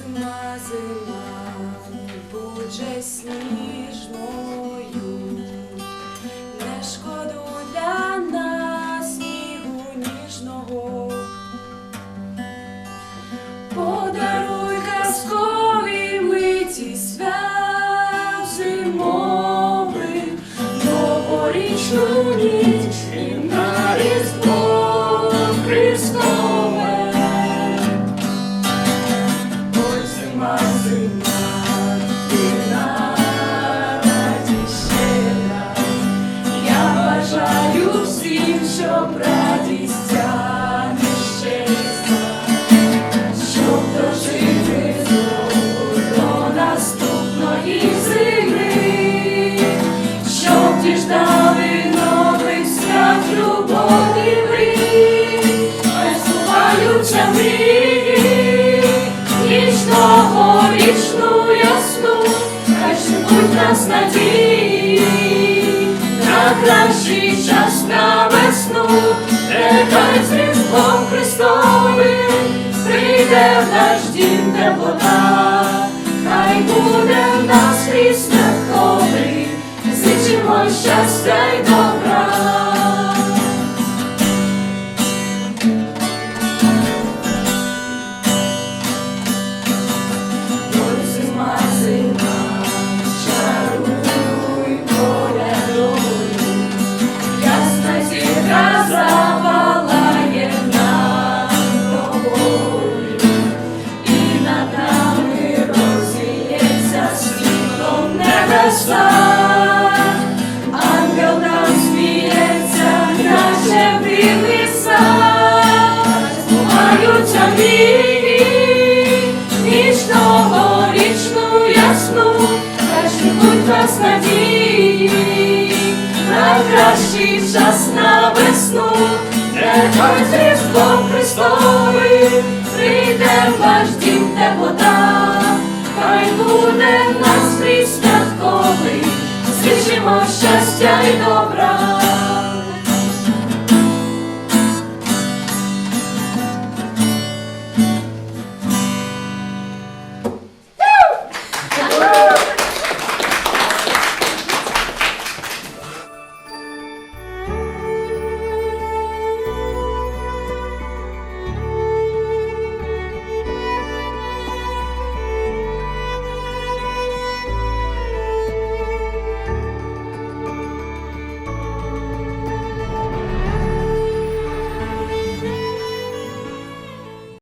зима, зима, не же сніжною. Кращий час на весну, нехай з Різдвом Христовим прийде в наш дім теплота, хай буде в нас крізь святковий, зичимо щастя й добра. На кращий час на весну, нехай Різдво Христовий, прийде в ваш дім теплота, хай буде настрій святковий, зрішимо щастя й добро.